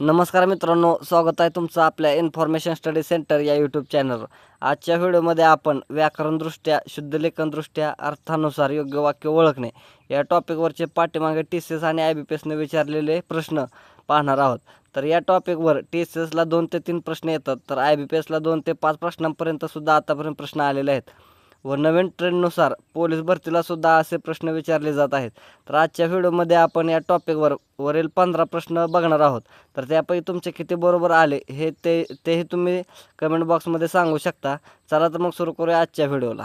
नमस्कार मित्रांनो स्वागत आहे तुमचं आपल्या इन्फॉर्मेशन स्टडी सेंटर या यूट्यूब चॅनलवर आजच्या व्हिडिओमध्ये आपण व्याकरणदृष्ट्या शुद्धलेखनदृष्ट्या अर्थानुसार योग्य वाक्य ओळखणे या टॉपिकवरचे पाठीमागे टी सी एस आणि आय बी पी एसने विचारलेले प्रश्न पाहणार आहोत. तर या टॉपिकवर टी सी एसला दोन ते तीन प्रश्न येतात तर आय बी पी एसला दोन ते पाच प्रश्नांपर्यंत सुद्धा आतापर्यंत प्रश्न आलेले आहेत. व नवीन ट्रेंडनुसार पोलीस भरतीला सुद्धा असे प्रश्न विचारले जात आहेत. तर आजच्या व्हिडिओमध्ये आपण या टॉपिकवर वरील पंधरा प्रश्न बघणार आहोत. तर त्यापैकी तुमचे किती बरोबर आले हे ते तेही तुम्ही कमेंट बॉक्समध्ये सांगू शकता. चला तर मग सुरू करूया आजच्या व्हिडिओला.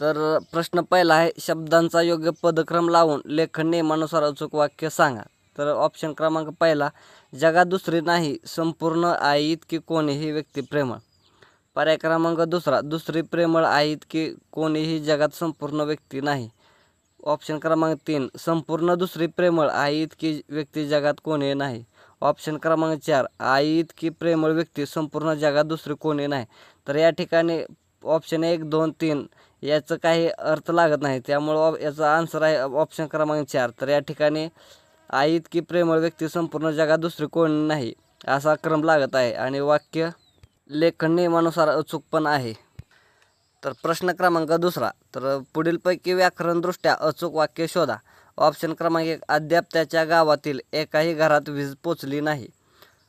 तर प्रश्न पहिला आहे शब्दांचा योग्य पदक्रम लावून लेखन नियमानुसार अचूक वाक्य सांगा. तर ऑप्शन क्रमांक पहिला जगात दुसरी नाही संपूर्ण आई इतकी कोणीही व्यक्ती प्रेमळ. पर्याय क्रमांक दुसरा. दुसरी प्रेमळ आहेत की कोणीही जगात संपूर्ण व्यक्ती नाही. ऑप्शन क्रमांक तीन. संपूर्ण दुसरी प्रेमळ आई इतकी व्यक्ती जगात कोणी नाही. ऑप्शन क्रमांक चार. आई इतकी प्रेमळ व्यक्ती संपूर्ण जगात दुसरी कोणी नाही. तर या ठिकाणी ऑप्शन एक दोन तीन याचं काही अर्थ लागत नाही. त्यामुळं याचा आन्सर आहे ऑप्शन क्रमांक चार. तर या ठिकाणी आई इतकी प्रेमळ व्यक्ती संपूर्ण जगात दुसरी कोणी नाही असा क्रम लागत आहे. आणि वाक्य लेखन नियमानुसार अचूक पण आहे. तर प्रश्न क्रमांक दुसरा. तर पुढीलपैकी व्याकरणदृष्ट्या अचूक वाक्य शोधा. ऑप्शन क्रमांक एक अद्याप त्याच्या गावातील एकाही घरात वीज पोचली नाही.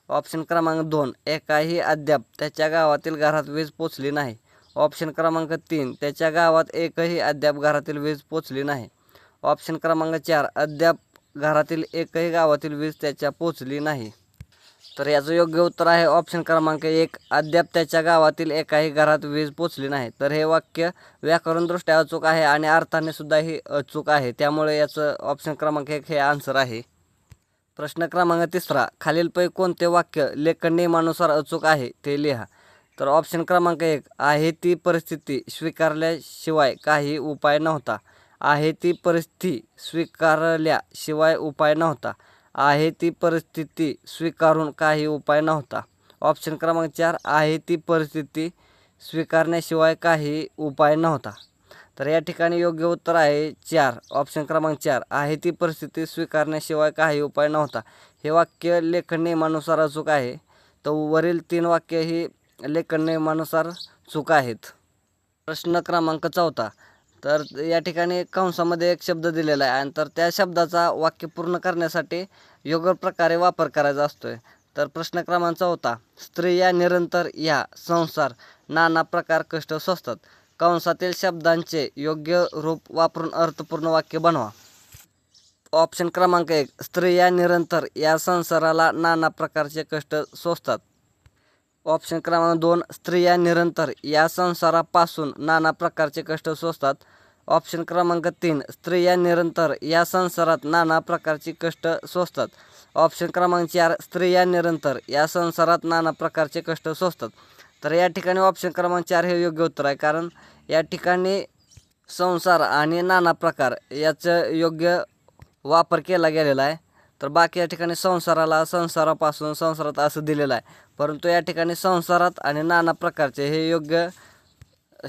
ऑप्शन क्रमांक दोन एकाही अद्याप त्याच्या गावातील घरात वीज पोचली नाही. ऑप्शन क्रमांक तीन त्याच्या गावात एकही अद्याप घरातील वीज पोचली नाही. ऑप्शन क्रमांक चार अद्याप घरातील एकही गावातील वीज त्याच्या पोचली नाही. तर याचं योग्य उत्तर आहे ऑप्शन क्रमांक एक. अद्याप त्याच्या गावातील एकाही घरात वीज पोचली नाही. तर हे वाक्य व्याकरणदृष्ट्या अचूक आहे आणि अर्थाने सुद्धा अचूक आहे. त्यामुळे याचं ऑप्शन क्रमांक एक हे आन्सर आहे. प्रश्न क्रमांक तिसरा. खालीलपैकी कोणते वाक्य लेखन नियमानुसार अचूक आहे ते लिहा. तर ऑप्शन क्रमांक एक. आहे ती परिस्थिती स्वीकारल्याशिवाय काही उपाय नव्हता. आहे ती परिस्थिती स्वीकारल्याशिवाय उपाय नव्हता. आहे ती परिस्थिती स्वीकारून काही उपाय नव्हता. ऑप्शन क्रमांक चार आहे ती परिस्थिती स्वीकारण्याशिवाय काही उपाय नव्हता. तर या ठिकाणी योग्य उत्तर आहे चार. ऑप्शन क्रमांक चार आहे ती परिस्थिती स्वीकारण्याशिवाय काही उपाय नव्हता. हे वाक्य लेखन नियमानुसार अचूक आहे. तर वरील तीन वाक्य ही लेखन नियमानुसार चूक आहेत. प्रश्न क्रमांक चौथा तर या ठिकाणी कंसामध्ये एक शब्द दिलेला आहे आणि तर त्या शब्दाचा वाक्य पूर्ण करण्यासाठी योग्य प्रकारे वापर करायचा असतोय. तर प्रश्न क्रमांक होता स्त्रिया निरंतर या संसार नाना प्रकार कष्ट सोसतात. कंसातील शब्दांचे योग्य रूप वापरून अर्थपूर्ण वाक्य बनवा. ऑप्शन क्रमांक एक स्त्रिया निरंतर या संसाराला नाना प्रकारचे कष्ट सोसतात. ऑप्शन क्रमांक दोन स्त्रिया निरंतर या संसारापासून नाना प्रकारचे कष्ट सोसतात. ऑप्शन क्रमांक तीन स्त्रिया निरंतर या संसारात नाना प्रकारची कष्ट सोसतात. ऑप्शन क्रमांक चार स्त्रिया निरंतर या संसारात नाना प्रकारचे कष्ट सोसतात. तर या ठिकाणी ऑप्शन क्रमांक चार हे योग्य उत्तर आहे कारण या ठिकाणी संसार आणि नाना प्रकार याचं योग्य वापर केला गेलेला आहे. तर बाकी या ठिकाणी संसाराला संसारापासून संसारात असं दिलेलं आहे. परंतु या ठिकाणी संसारात आणि नाना प्रकारचे हे योग्य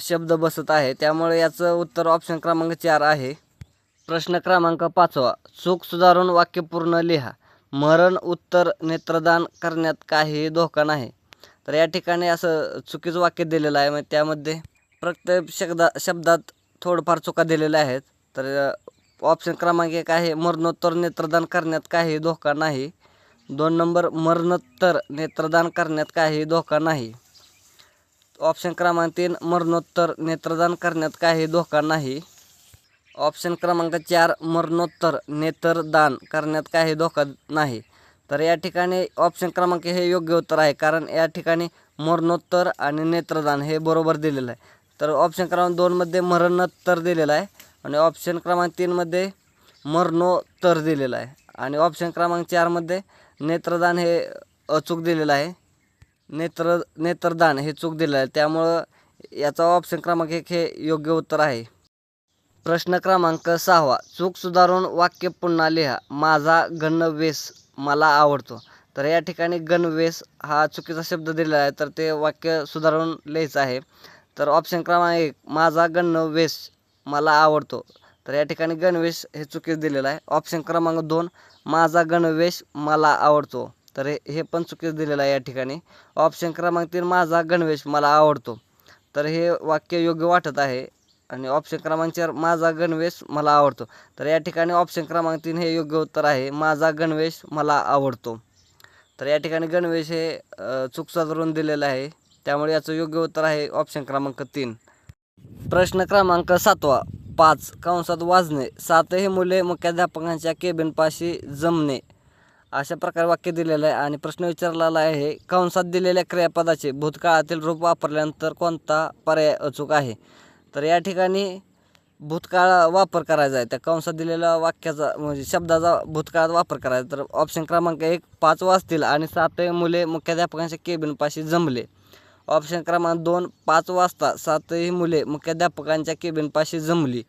शब्द बसत आहे. त्यामुळे याचं उत्तर ऑप्शन क्रमांक चार आहे. प्रश्न क्रमांक पाचवा. चूक सुधारून वाक्य पूर्ण लिहा. मरण उत्तर नेत्रदान करण्यात काहीही धोका नाही. तर या ठिकाणी असं चुकीचं वाक्य दिलेलं आहे. मग त्यामध्ये प्रत्येक शब्दा शब्दात थोडंफार चुका दिलेल्या आहेत. तर ऑप्शन क्रमांक एक आहे मरणोत्तर नेत्रदान करण्यात काही धोका नाही. दोन नंबर मरणोत्तर नेत्रदान करण्यात काही धोका नाही. ऑप्शन क्रमांक तीन मरणोत्तर नेत्रदान करण्यात काही धोका नाही. ऑप्शन क्रमांक चार मरणोत्तर नेत्रदान करण्यात काही धोका नाही. तर या ठिकाणी ऑप्शन क्रमांक हे योग्य उत्तर आहे कारण या ठिकाणी मरणोत्तर आणि नेत्रदान हे बरोबर दिलेलं आहे. तर ऑप्शन क्रमांक दोनमध्ये मरणोत्तर दिलेलं आहे. आणि ऑप्शन क्रमांक तीनमध्ये मरणोत्तर दिलेलं आहे. आणि ऑप्शन क्रमांक चारमध्ये नेत्रदान हे अचूक दिलेलं आहे. नेत्र नेत्रदान हे चूक दिलेलं आहे. त्यामुळं याचा ऑप्शन क्रमांक एक हे योग्य उत्तर आहे. प्रश्न क्रमांक सहावा. चूक सुधारून वाक्य पुन्हा लिहा. माझा गणवेश मला आवडतो. तर या ठिकाणी गणवेश हा चुकीचा शब्द दिलेला आहे. तर ते वाक्य सुधारून लिहायचं आहे. तर ऑप्शन क्रमांक एक. माझा गणवेश मला आवडतो. तर या ठिकाणी गणवेश हे चुकीचं दिलेलं आहे. ऑप्शन क्रमांक दोन माझा गणवेश मला आवडतो. तर हे पण चुकीचं दिलेलं आहे या ठिकाणी. ऑप्शन क्रमांक तीन माझा गणवेश मला आवडतो. तर हे वाक्य योग्य वाटत आहे. आणि ऑप्शन क्रमांक चार माझा गणवेश मला आवडतो. तर या ठिकाणी ऑप्शन क्रमांक तीन हे योग्य उत्तर आहे. माझा गणवेश मला आवडतो. तर या ठिकाणी गणवेश हे अ, चूक दिलेलं आहे. त्यामुळे याचं योग्य उत्तर आहे ऑप्शन क्रमांक तीन. प्रश्न क्रमांक सातवा. पाच. कंसात वाजणे. सातही मुले मुख्याध्यापकांच्या केबिनपाशी जमणे. अशा प्रकारे वाक्य दिलेलं आहे आणि प्रश्न विचारलेला आहे कंसात दिलेल्या क्रियापदाचे भूतकाळातील रूप वापरल्यानंतर कोणता पर्याय अचूक आहे? तर या ठिकाणी भूतकाळ वापर करायचा आहे. त्या कंसात दिलेल्या वाक्याचा म्हणजे शब्दाचा भूतकाळात वापर करायचा तर ऑप्शन क्रमांक एक पाच वाजतील आणि सातही मुले मुख्याध्यापकांच्या केबिनपाशी जमले. ऑप्शन क्रमांक दोन पाच वाजता सातही मुले मुख्याध्यापकांच्या केबिनपाशी जमली.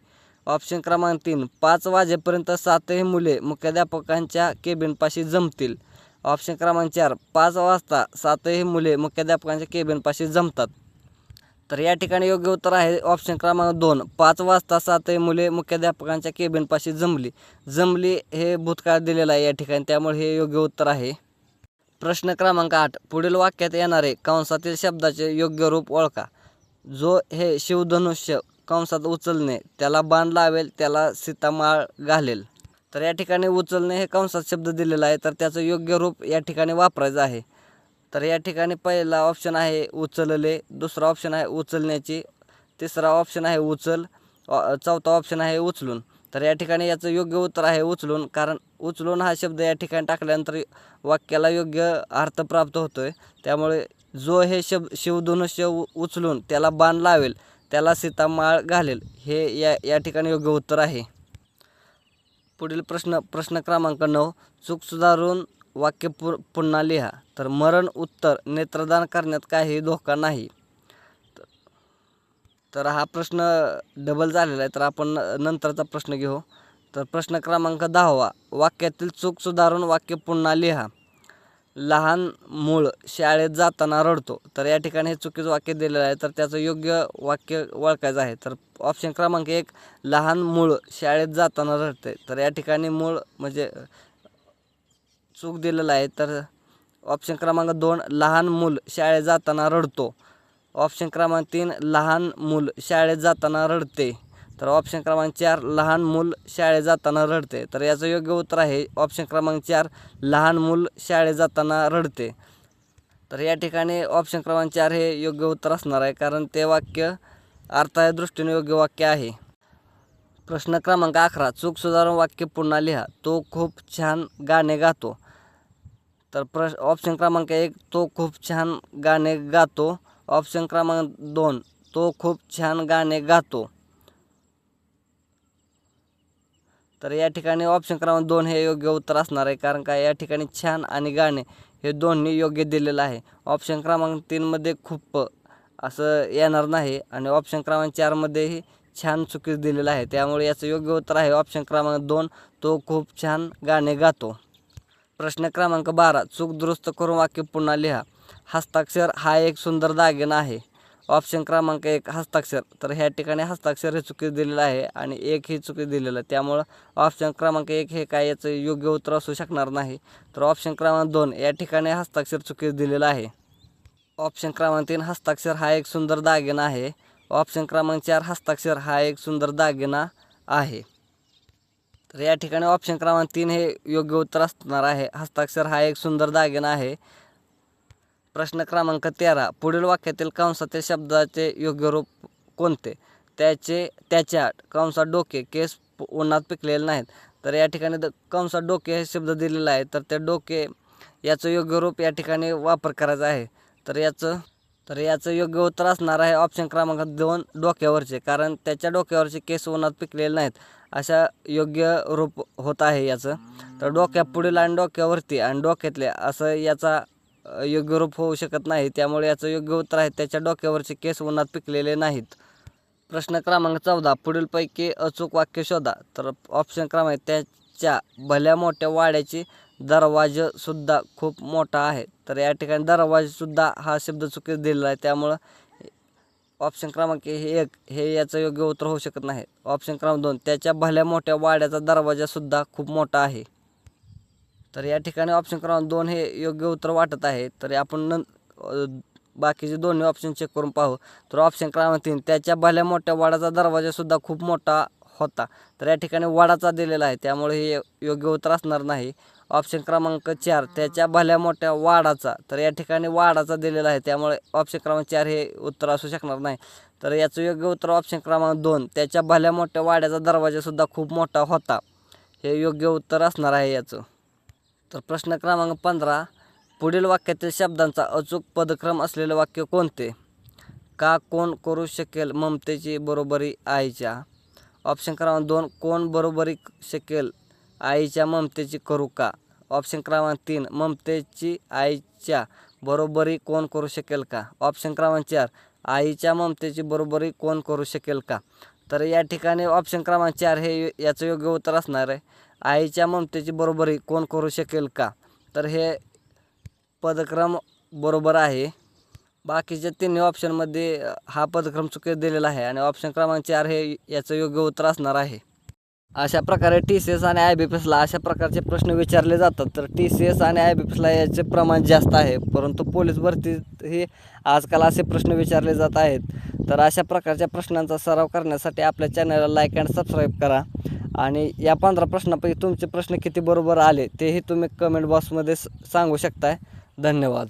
ऑप्शन क्रमांक तीन पाच वाजेपर्यंत सातही मुले मुख्याध्यापकांच्या केबिनपाशी जमतील. ऑप्शन क्रमांक चार पाच वाजता सातही मुले मुख्याध्यापकांच्या केबिनपाशी जमतात. तर या ठिकाणी योग्य उत्तर आहे ऑप्शन क्रमांक दोन पाच वाजता सातही मुले मुख्याध्यापकांच्या केबिनपाशी जमली. जमली हे भूतकाळ दिलेलं आहे या ठिकाणी त्यामुळे हे योग्य उत्तर आहे. प्रश्न क्रमांक आठ. पुढील वाक्यात येणारे कंसातील शब्दाचे योग्य रूप ओळखा. जो हे शिवधनुष्य कंसात उचलणे त्याला बाण लावेल त्याला सीतामाळ घालेल. तर या ठिकाणी उचलणे हे कंसात शब्द दिलेला आहे तर त्याचं योग्य रूप या ठिकाणी वापरायचं आहे. तर या ठिकाणी पहिला ऑप्शन आहे उचलले दुसरा ऑप्शन आहे उचलण्याची तिसरा ऑप्शन आहे उचल चौथा ऑप्शन आहे उचलून. तर या ठिकाणी याचं योग्य उत्तर आहे उचलून कारण उचलून हा शब्द या ठिकाणी टाकल्यानंतर वाक्याला योग्य अर्थ प्राप्त होतो आहे त्यामुळे जो हे शब शिवधनुष्य उ- उचलून त्याला बाण लावेल त्याला सीतामाळ घालेल हे या या ठिकाणी योग्य उत्तर आहे. पुढील प्रश्न प्रश्न क्रमांक नऊ. चूक सुधारून वाक्य पु पुन्हा लिहा. तर मरण उत्तर नेत्रदान करण्यात काही धोका नाही. तर हा प्रश्न डबल झालेला आहे. तर आपण न- नंतरचा प्रश्न घेऊ. तर प्रश्न क्रमांक दहावा. वाक्यातील चूक सुधारून वाक्य पुन्हा लिहा. लहान मूळ शाळेत जाताना रडतो. तर या ठिकाणी हे चुकीचं वाक्य दिलेलं आहे. तर त्याचं योग्य वाक्य ओळखायचं आहे. तर ऑप्शन क्रमांक एक लहान मूळ शाळेत जाताना रडते. तर या ठिकाणी मूळ म्हणजे चूक दिलेलं आहे. तर ऑप्शन क्रमांक दोन लहान मूल शाळेत जाताना रडतो. ऑप्शन क्रमांक तीन लहान मूल शाळेत जाताना रडते. तर ऑप्शन क्रमांक चार लहान मूल शाळेत जाताना रडते. तर याचं योग्य उत्तर आहे ऑप्शन क्रमांक चार लहान मूल शाळेत जाताना रडते. तर या ठिकाणी ऑप्शन क्रमांक चार हे योग्य उत्तर असणार आहे कारण ते वाक्य अर्थाच्या दृष्टीने योग्य वाक्य आहे. प्रश्न क्रमांक अकरा चूक सुधारून वाक्य पुन्हा लिहा. तो खूप छान गाणे गातो. तर प्रश ऑप्शन क्रमांक एक तो खूप छान गाणे गातो. ऑप्शन क्रमांक दोन. तो खूप छान गाणे गातो. तर या ठिकाणी ऑप्शन क्रमांक दोन हे योग्य उत्तर असणार आहे कारण का या ठिकाणी छान आणि गाणे हे दोन्ही योग्य दिलेलं आहे. ऑप्शन क्रमांक तीनमध्ये खूप असं येणार नाही आणि ऑप्शन क्रमांक चारमध्येही छान चुकीचं दिलेलं आहे. त्यामुळे याचं योग्य उत्तर आहे ऑप्शन क्रमांक दोन. तो खूप छान गाणे गातो. प्रश्न क्रमांक बारा. चूक दुरुस्त करून वाक्य पुन्हा लिहा. हस्ताक्षर हा एक सुंदर दागिना आहे. ऑप्शन क्रमांक एक हस्ताक्षर. तर ह्या ठिकाणी हस्ताक्षर हे चुकीचं दिलेलं आहे आणि एक ही चुकीचं दिलेलं. आहे त्यामुळं ऑप्शन क्रमांक एक हे काय याचं योग्य उत्तर असू शकणार नाही. तर ऑप्शन क्रमांक दोन या ठिकाणी हस्ताक्षर चुकीचं दिलेलं आहे. ऑप्शन क्रमांक तीन हस्ताक्षर हा एक सुंदर दागिना आहे. ऑप्शन क्रमांक चार हस्ताक्षर हा एक सुंदर दागिना आहे. तर या ठिकाणी ऑप्शन क्रमांक तीन हे योग्य उत्तर असणार आहे. हस्ताक्षर हा एक सुंदर दागिना आहे. प्रश्न क्रमांक तेरा. पुढील वाक्यातील कंसातील शब्दाचे योग्य रूप कोणते? त्याचे त्याच्या कंसात डोके केस उन्हात पिकलेले नाहीत. तर या ठिकाणी द कंसात डोके हे शब्द दिलेला आहे तर ते डोके याचं योग्य रूप या ठिकाणी वापर करायचा आहे. तर याचं तर याचं योग्य उत्तर असणार आहे ऑप्शन क्रमांक दोन डोक्यावरचे. कारण त्याच्या डोक्यावरचे केस उन्हात पिकलेले नाहीत. अशा योग्य रूप होत आहे याचं. तर डोक्या पुढील आणि डोक्यावरती आणि डोक्यातले असं याचा योग्य रूप होऊ शकत नाही. त्यामुळे याचं योग्य उत्तर आहे त्याच्या डोक्यावरचे केस उन्हात पिकलेले नाहीत. प्रश्न क्रमांक चौदा पुढीलपैकी अचूक वाक्य शोधा. तर ऑप्शन क्रमांक त्याच्या भल्या मोठ्या वाड्याची दरवाजसुद्धा खूप मोठा आहे. तर या ठिकाणी दरवाजसुद्धा हा शब्द चुकीच दिलेला आहे. त्यामुळं ऑप्शन क्रमांक हे एक हे याचं योग्य उत्तर होऊ शकत नाही. ऑप्शन क्रमांक दोन त्याच्या भल्या मोठ्या वाड्याचा दरवाजासुद्धा खूप मोठा आहे. तर या ठिकाणी ऑप्शन क्रमांक दोन हे योग्य उत्तर वाटत आहे. तर आपण नं बाकीचे दोन्ही ऑप्शन चेक करून पाहू. तर ऑप्शन क्रमांक तीन त्याच्या भल्या मोठ्या वाडाचा दरवाजासुद्धा खूप मोठा होता. तर या ठिकाणी वाडाचा दिलेला आहे त्यामुळे हे योग्य उत्तर असणार नाही. ऑप्शन क्रमांक चार त्याच्या भल्या मोठ्या वाडाचा तर या ठिकाणी वाडाचा दिलेला आहे त्यामुळे ऑप्शन क्रमांक चार हे उत्तर असू शकणार नाही. तर याचं योग्य उत्तर ऑप्शन क्रमांक दोन त्याच्या भल्या मोठ्या वाड्याचा दरवाजासुद्धा खूप मोठा होता. हे योग्य उत्तर असणार आहे याचं. तर प्रश्न क्रमांक पंधरा पुढील वाक्यातील शब्दांचा अचूक पदक्रम असलेले वाक्य कोणते? का कोण करू शकेल ममतेची बरोबरी आईच्या? ऑप्शन क्रमांक दोन कोण बरोबरी शकेल आईच्या ममतेची करू का? ऑप्शन क्रमांक तीन ममतेची आईच्या बरोबरी कोण करू शकेल का? ऑप्शन क्रमांक चार आईच्या ममतेची बरोबरी कोण करू शकेल का? तर या ठिकाणी ऑप्शन क्रमांक चार हे याचं योग्य उत्तर असणार आहे. आईच्या ममतेची बरोबरी कोण करू शकेल का? तर हे पदक्रम बरोबर आहे. बाकीच्या तिन्ही ऑप्शनमध्ये हा पदक्रम चुकीत दिलेला आहे आणि ऑप्शन क्रमांक चार हे याचं योग्य उत्तर असणार आहे. अशा प्रकारे टी सी एस आणि आय बी पी एसला अशा प्रकारचे प्रश्न विचारले जातात. तर टी सी एस आणि आय बी पी एसला याचे प्रमाण जास्त आहे. परंतु पोलीस भरतीत हे आजकाल असे प्रश्न विचारले जात आहेत. तर अशा प्रकारच्या प्रश्नांचा सराव करण्यासाठी आपल्या चॅनलला लाईक अँड सबस्क्राईब करा. आणि या पंधरा प्रश्नापैकी तुमचे प्रश्न किती बरोबर आले तेही तुम्ही कमेंट बॉक्समध्ये सांगू शकताय. धन्यवाद.